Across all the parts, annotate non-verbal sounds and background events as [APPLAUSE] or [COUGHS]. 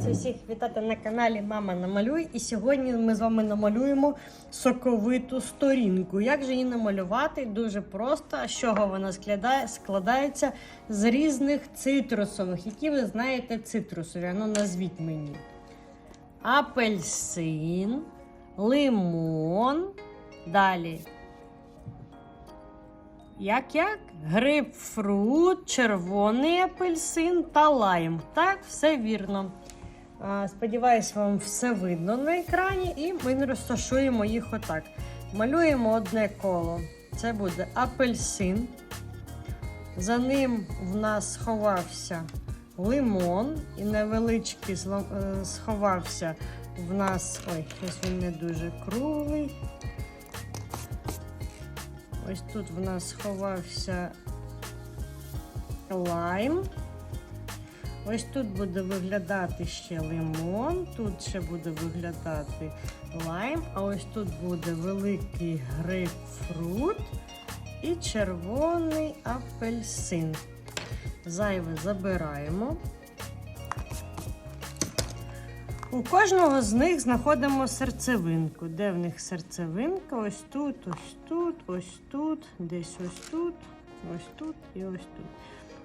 Рада всіх вітати на каналі Мама Намалюй. І сьогодні ми з вами намалюємо соковиту сторінку. Як же її намалювати? Дуже просто. З чого вона складається з різних цитрусових, які ви знаєте цитрусові. Ну, назвіть мені. Апельсин, лимон. Далі. Як як? Грейпфрут, червоний апельсин та лайм. Так, все вірно. Сподіваюсь, вам все видно на екрані, і ми розташуємо їх отак. Малюємо одне коло. Це буде апельсин. За ним в нас сховався лимон, і невеличкий е, сховався в нас. Ой, щось він не дуже круглий. Ось тут в нас сховався лайм. Ось тут буде виглядати ще лимон, тут ще буде виглядати лайм, а ось тут буде великий грейпфрут і червоний апельсин. Зайве забираємо. У кожного з них знаходимо серцевинку. Де в них серцевинка? Ось тут, ось тут, ось тут, десь ось тут, ось тут і ось тут.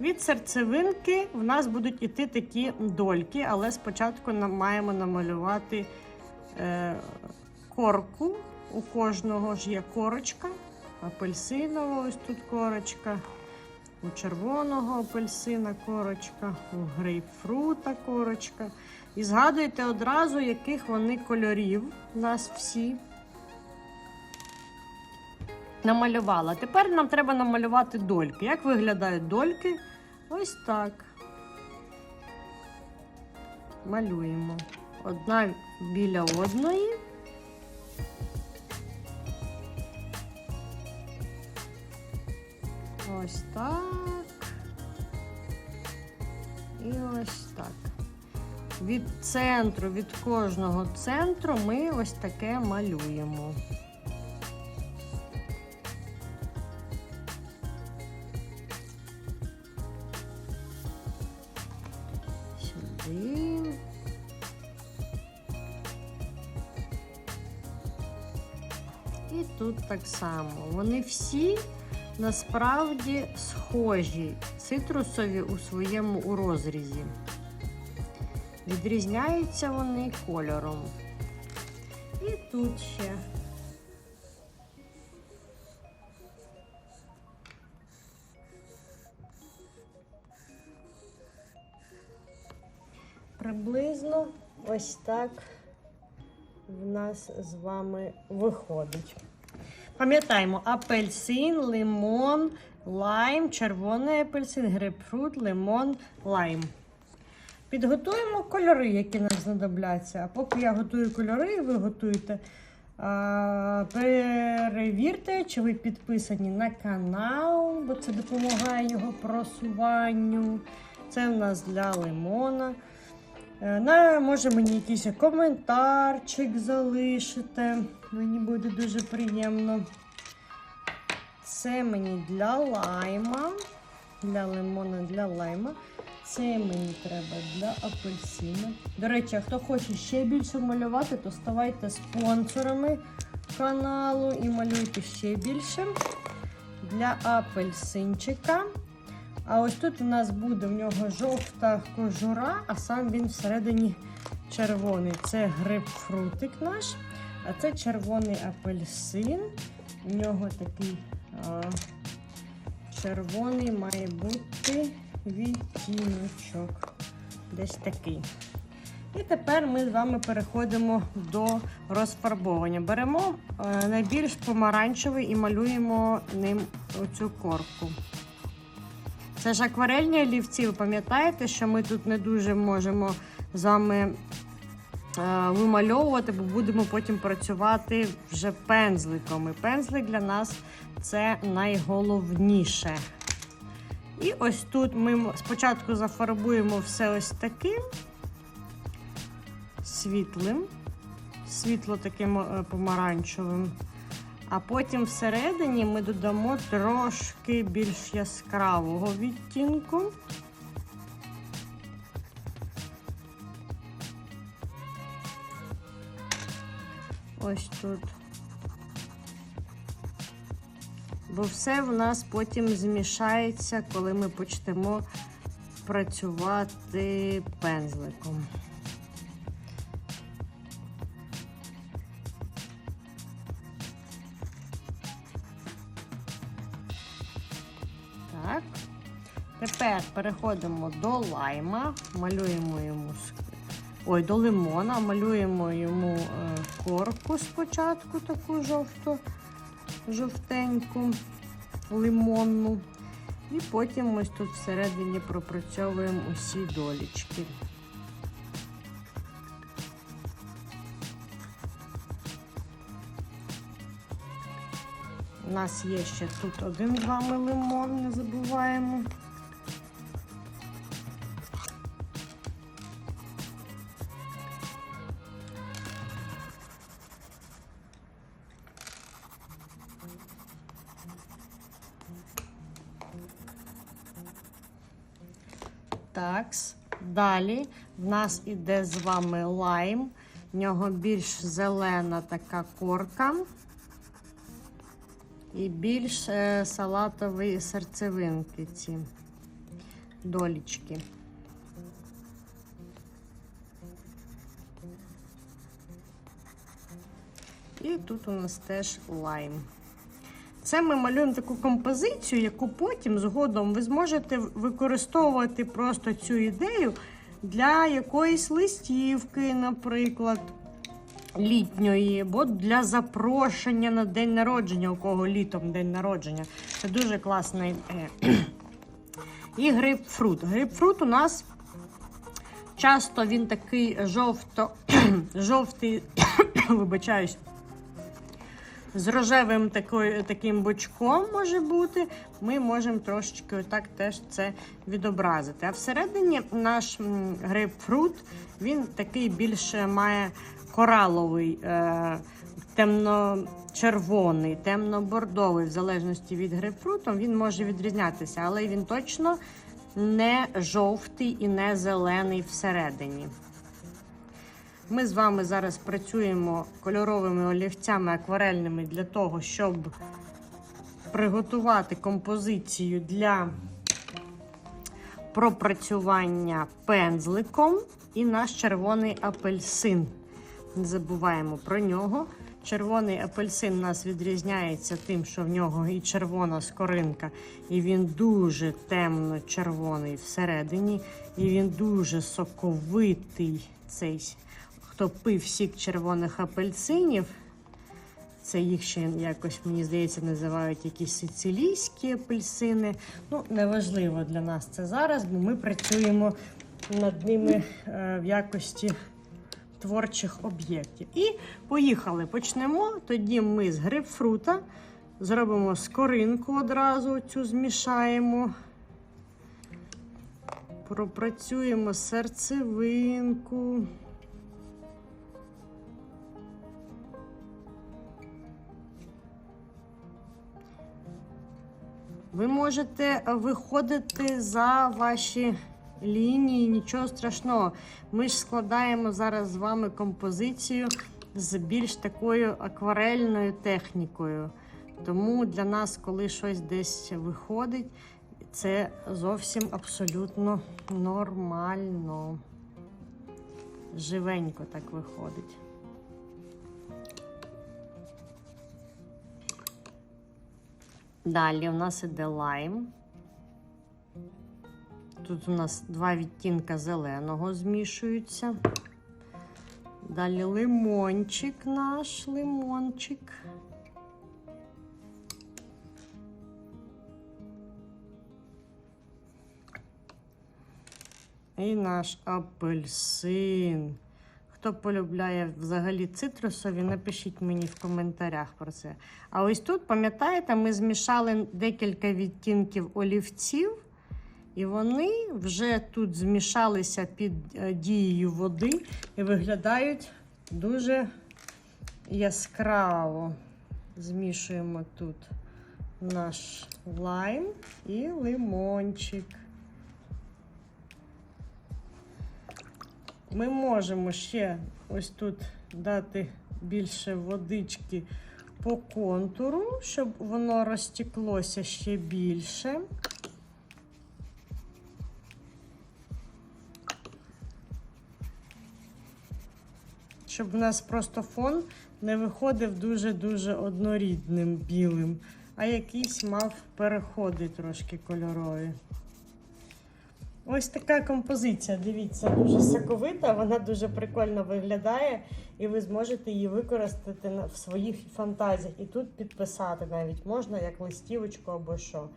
Від серцевинки в нас будуть іти такі дольки, але спочатку нам маємо намалювати е, корку. У кожного ж є корочка, апельсинова, ось тут корочка. У червоного апельсина корочка, у грейпфрута корочка. І згадуйте одразу, яких вони кольорів у нас всі намалювала. Тепер нам треба намалювати дольки. Як виглядають дольки? Ось так. Малюємо. Одна біля одної. Ось так. І ось так. Від центру, від кожного центру ми ось таке малюємо. І тут так само. Вони всі насправді схожі, цитрусові у своєму розрізі. Відрізняються вони кольором. І тут ще. Приблизно ось так в нас з вами виходить. Пам'ятаємо, апельсин, лимон, лайм, червоний апельсин, грейпфрут, лимон, лайм. Підготуємо кольори, які нам знадобляться. А поки я готую кольори, і ви готуєте. Перевірте, чи ви підписані на канал, бо це допомагає його просуванню. Це в нас для лимона. Е, На, може мені якийсь коментарчик залишите. Мені буде дуже приємно. Це мені для лайма. Для лимона, для лайма. Це мені треба для апельсина. До речі, а хто хоче ще більше малювати, то ставайте спонсорами каналу і малюйте ще більше. Для апельсинчика. А ось тут у нас буде в нього жовта кожура, а сам він всередині червоний. Це грейпфрутик наш, а це червоний апельсин. У нього такий а, червоний має бути відтіночок. Десь такий. І тепер ми з вами переходимо до розфарбовування. Беремо е, найбільш помаранчевий і малюємо ним оцю корку. Це ж акварельні олівці, ви пам'ятаєте, що ми тут не дуже можемо з вами е, вимальовувати, бо будемо потім працювати вже пензликом. І пензлик для нас це найголовніше. І ось тут ми спочатку зафарбуємо все ось таким світлим, світло таким е, помаранчевим. А потім всередині ми додамо трошки більш яскравого відтінку. Ось тут. Бо все в нас потім змішається, коли ми почнемо працювати пензликом. Так. Тепер переходимо до лайма, малюємо йому ой, до лимона, малюємо йому е, корку спочатку, таку жовту, жовтеньку, лимонну. І потім ось тут всередині пропрацьовуємо усі долічки. У нас є ще тут один з вами лимон, не забуваємо. Такс. Далі в нас іде з вами лайм. В нього більш зелена така корка. І більш е, салатові серцевинки ці долічки. І тут у нас теж лайм. Це ми малюємо таку композицію, яку потім згодом ви зможете використовувати просто цю ідею для якоїсь листівки, наприклад, літньої, бо для запрошення на день народження, у кого літом день народження. Це дуже класний. е, І грейпфрут. Грейпфрут у нас часто він такий жовто, [CLEARS THROAT] жовтий, [COUGHS] вибачаюсь, з рожевим такою, таким бочком може бути, ми можемо трошечки отак теж це відобразити. А всередині наш грейпфрут, він такий більше має кораловий, е, темно-червоний, темно-бордовий, в залежності від грейпфруту, він може відрізнятися, але він точно не жовтий і не зелений всередині. Ми з вами зараз працюємо кольоровими олівцями акварельними для того, щоб приготувати композицію для пропрацювання пензликом і наш червоний апельсин. Не забуваємо про нього. Червоний апельсин у нас відрізняється тим, що в нього і червона скоринка, і він дуже темно-червоний всередині, і він дуже соковитий цей. Хто пив сік червоних апельсинів, це їх ще якось, мені здається, називають якісь сицилійські апельсини. Ну, неважливо для нас це зараз, бо ми працюємо над ними е, в якості творчих об'єктів. І поїхали. Почнемо. Тоді ми з грейпфрута зробимо скоринку одразу, цю змішаємо. Пропрацюємо серцевинку. Ви можете виходити за ваші лінії, нічого страшного. Ми ж складаємо зараз з вами композицію з більш такою акварельною технікою. Тому для нас, коли щось десь виходить, це зовсім абсолютно нормально. Живенько так виходить. Далі у нас іде лайм. Тут у нас два відтінка зеленого змішуються. Далі лимончик наш, лимончик. І наш апельсин. Хто полюбляє взагалі цитрусові, напишіть мені в коментарях про це. А ось тут, пам'ятаєте, ми змішали декілька відтінків олівців, і вони вже тут змішалися під е, дією води і виглядають дуже яскраво. Змішуємо тут наш лайм і лимончик. Ми можемо ще ось тут дати більше водички по контуру, щоб воно розтеклося ще більше. Щоб в нас просто фон не виходив дуже-дуже однорідним білим, а якийсь мав переходи трошки кольорові. Ось така композиція, дивіться, дуже соковита, вона дуже прикольно виглядає, і ви зможете її використати в своїх фантазіях. І тут підписати навіть можна як листівочку або що.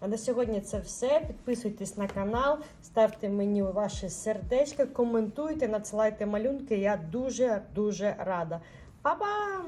А на сьогодні це все. Підписуйтесь на канал, ставте мені ваші сердечка, коментуйте, надсилайте малюнки. Я дуже дуже рада. Па-па!